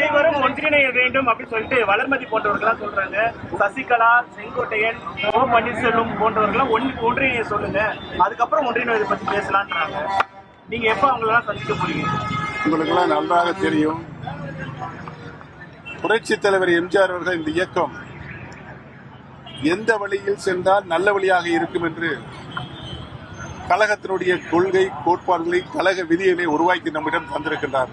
அனைவரும் ஒன்றிணைய வேண்டும் அப்படின்னு சொல்லிட்டு வளர்மதி போன்றவர்கள்லாம் சொல்றாங்க. சசிகலா செங்கோட்டையன் ஓ பன்னீர்செல்வம் போன்றவர்கள்லாம் ஒன் ஒன்றிணைய சொல்லுங்க. அதுக்கப்புறம் ஒன்றிணைவதை பத்தி பேசலான்றாங்க. நீங்க எப்ப அவங்களெல்லாம் சந்திக்க போறீங்க? உங்களுக்கெல்லாம் நன்றாக தெரியும். புரட்சி தலைவர் எம்ஜிஆர் அவர்கள் இந்த இயக்கம் எந்த வழியில் சென்றால் நல்ல வழியாக இருக்கும் என்று கழகத்தினுடைய கொள்கை கோட்பாடுகளை கழக விதிகளை உருவாக்கி நம்மிடம் தந்திருக்கின்றார்.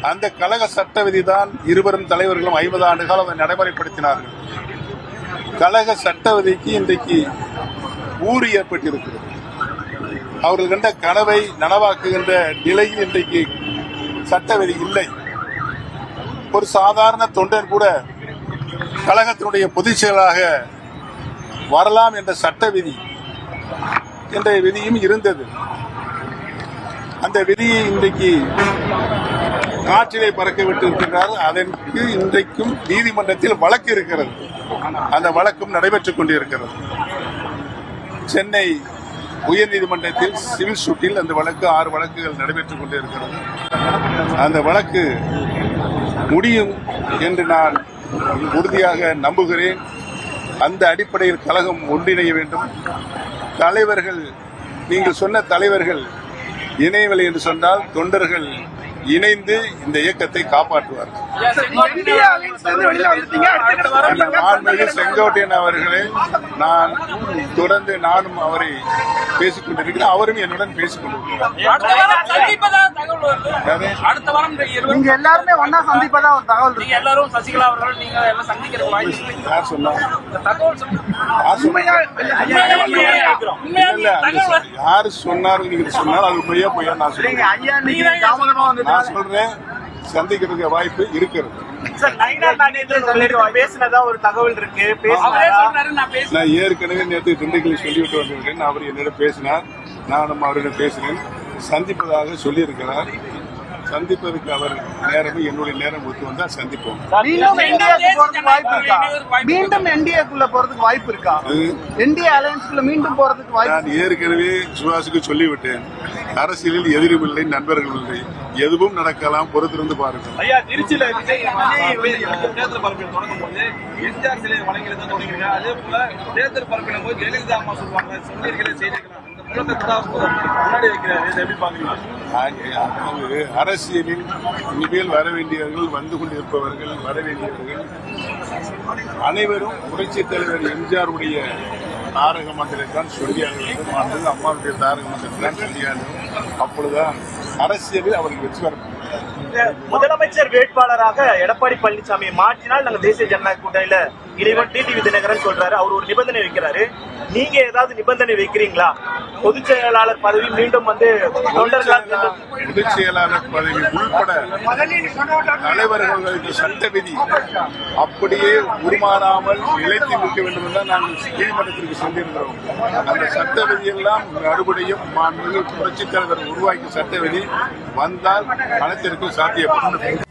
அந்த கழக சட்ட விதிதான் இருவரும் தலைவர்களும் ஐம்பது ஆண்டு காலம் அதை நடைமுறைப்படுத்தினார்கள். கழக சட்ட விதிக்கு இன்றைக்கு ஊறு ஏற்பட்டிருக்கிறது. அவர்கள் கண்ட கனவை நனவாக்குகின்ற நிலையில் இன்றைக்கு சட்ட விதி இல்லை. ஒரு சாதாரண தொண்டன் கூட கழகத்தினுடைய பொதுச் செயலாக வரலாம் என்ற சட்ட விதி என்ற விதியும் இருந்தது. அந்த விதியை இன்றைக்கு காற்றிலே பறக்க விட்டு இருக்கின்றார் அதற்கு இன்றைக்கும் நீதிமன்றத்தில் வழக்கு இருக்கிறது. அந்த வழக்கும் நடைபெற்றுக் கொண்டிருக்கிறது. சென்னை உயர்நீதிமன்றத்தில் சிவில் சூட்டில் அந்த வழக்கு ஆறு வழக்குகள் நடைபெற்றுக் கொண்டிருக்கிறது. அந்த வழக்கு முடியும் என்று நான் உறுதியாக நம்புகிறேன். அந்த அடிப்படையில் கழகம் ஒன்றிணைய வேண்டும். தலைவர்கள் நீங்கள் சொன்ன தலைவர்கள் இணையவில்லை என்று சொன்னால் தொண்டர்கள் இணைந்து இந்த இயக்கத்தை காப்பாற்றுவார்கள். செங்கோட்டையன் அவர்களை நான் தொடர்ந்து நானும் அவரை பேசிக் கொண்டிருக்கிறேன். அவரும் என்னுடன் பேசிக் கொண்டிருக்கிறார். அடுத்த வாரம் நீங்க எல்லாருமே ஒன்னா சந்திப்பதா ஒரு தகவல் இருக்கு. நீங்க எல்லாரும் சசிகலா அவர்கள் நீங்க எல்லாம் சந்திக்கிற வாய்ப்பு இருக்கு. யார் சொன்னா இந்த தகவல். யார் சொன்னாரு? நீங்க சொன்னால் அது பொய்யா பொய்யா நான் நீங்க சொல்றேன் நான் சொல்றேன் சந்திக்கிறதுக்கு வாய்ப்பு இருக்கிறது. நான் பேசுறேன் நான் ஏற்கனவே நேற்று திண்டுக்கல்லில் சொல்லிவிட்டு வந்திருக்கேன் அவர் என்னிடம் பேசினார். நானும் அவரிடம் பேசினேன். சந்திப்பதாக சொல்லியிருக்கிறார். சந்திப்பதற்கு அவர் நேரமும் என்னுடைய நேரம் ஒத்து வந்தால் சந்திப்போம். மீண்டும் என்டிஏக்கு போறதுக்கு வாய்ப்பு இருக்கா? மீண்டும் என்டிஏக்குள்ள போறதுக்கு வாய்ப்பு இருக்கா? என்டிஏ அலையன்ஸ்குள்ள மீண்டும் போறதுக்கு வாய்ப்பு நான் ஏற்கனவே சுபாஷுக்கு சொல்லிவிட்டேன். அரசியலில் எதிரும் இல்லை நண்பர்கள் இல்லை. எதுவும் நடக்கலாம் பொறுத்திருந்து பாருங்கள். ஐயா திருச்சியில தேர்தல் பரப்பில் தொடங்கும் போது எம்ஜிஆர் சிலை வழங்கிட்டு தான் தொடங்கிருக்காங்க அதே போல தேர்தல் பரப்பின போது ஜெயலலிதா அம்மா சொல்லுவாங்க சொன்னீர்களே செய்திருக்கலாம் அரசியலில் இனிமேல் வர வேண்டியவர்கள் வந்து கொண்டிருப்பவர்கள் வர வேண்டியவர்கள். அனைவரும் புரட்சித் தலைவர் எம்ஜிஆருடைய தாரக மந்திரத்தான் சொல்லியாக வேண்டும் அல்லது அம்மாவுடைய தாரக மந்திரத்தான் சொல்லியாக அப்பொழுதுதான் அரசியலில் அவர்கள் வெற்றி பெற முதலமைச்சர் வேட்பாளராக எடப்பாடி பழனிசாமியை மாற்றினால் நாங்க தேசிய ஜனநாயக கூட்டணியில இறைவன் டிடிவி தினகரன் சொல்றாரு. அவர் ஒரு நிபந்தனை வைக்கிறாரு. நீங்க ஏதாவது நிபந்தனை வைக்கிறீங்களா? பொதுச் செயலாளர் பதவி மீண்டும் வந்து தொண்டர்களால் பொதுச் செயலாளர் பதவி உள்பட தலைவர்களுக்கு சட்ட விதி அப்படியே உருமாறாமல் நிலைத்து நிற்க வேண்டும் என்று நாங்கள் நீதிமன்றத்திற்கு சென்றிருக்கிறோம். அந்த சட்ட விதியெல்லாம் மறுபடியும் புரட்சித் தலைவர் உருவாக்கிய சட்ட விதி வந்தால் களத்திற்கு சாத்தியப்படும்